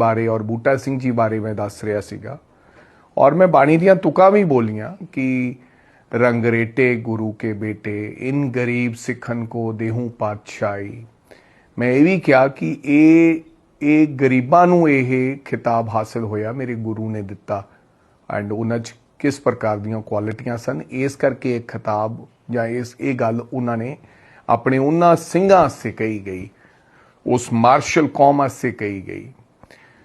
ਬਾਰੇ ਔਰ ਬੂਟਾ ਸਿੰਘ ਜੀ ਬਾਰੇ ਮੈਂ ਦੱਸ ਰਿਹਾ ਸੀਗਾ। ਔਰ ਮੈਂ ਬਾਣੀ ਦੀਆਂ ਤੁਕਾਂ ਵੀ ਬੋਲੀਆਂ ਕਿ ਰੰਗਰੇਟੇ ਗੁਰੂ ਕੇ ਬੇਟੇ, ਇਨ ਗਰੀਬ ਸਿੱਖਨ ਕੋ ਦੇਹੂ ਪਾਤਸ਼ਾਹੀ। ਮੈਂ ਇਹ ਵੀ ਕਿਹਾ ਕਿ ਇਹ ਇਹ ਗਰੀਬਾਂ ਨੂੰ ਇਹ ਖਿਤਾਬ ਹਾਸਲ ਹੋਇਆ, ਮੇਰੇ ਗੁਰੂ ਨੇ ਦਿੱਤਾ। ਐਂਡ ਉਹਨਾਂ 'ਚ ਕਿਸ ਪ੍ਰਕਾਰ ਦੀਆਂ ਕੁਆਲਿਟੀਆਂ ਸਨ? ਇਸ ਕਰਕੇ ਇਹ ਖਿਤਾਬ ਜਾਂ ਇਸ, ਇਹ ਗੱਲ ਉਹਨਾਂ ਨੇ ਆਪਣੇ ਉਹਨਾਂ ਸਿੰਘਾਂ ਵਾਸਤੇ ਕਹੀ ਗਈ। ਉਸ ਮਾਰਸ਼ਲ ਕੌਮ ਵਾਸਤੇ ਕਹੀ ਗਈ।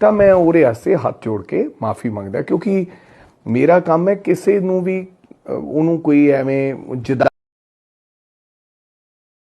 ਤਾਂ ਮੈਂ ਉਹਦੇ ਵਾਸਤੇ ਹੱਥ ਜੋੜ ਕੇ ਮਾਫੀ ਮੰਗਦਾ, ਕਿਉਂਕਿ ਮੇਰਾ ਕੰਮ ਹੈ ਕਿਸੇ ਨੂੰ ਵੀ ਉਹਨੂੰ ਕੋਈ ਐਵੇਂ ਜਿੱਦਾਂ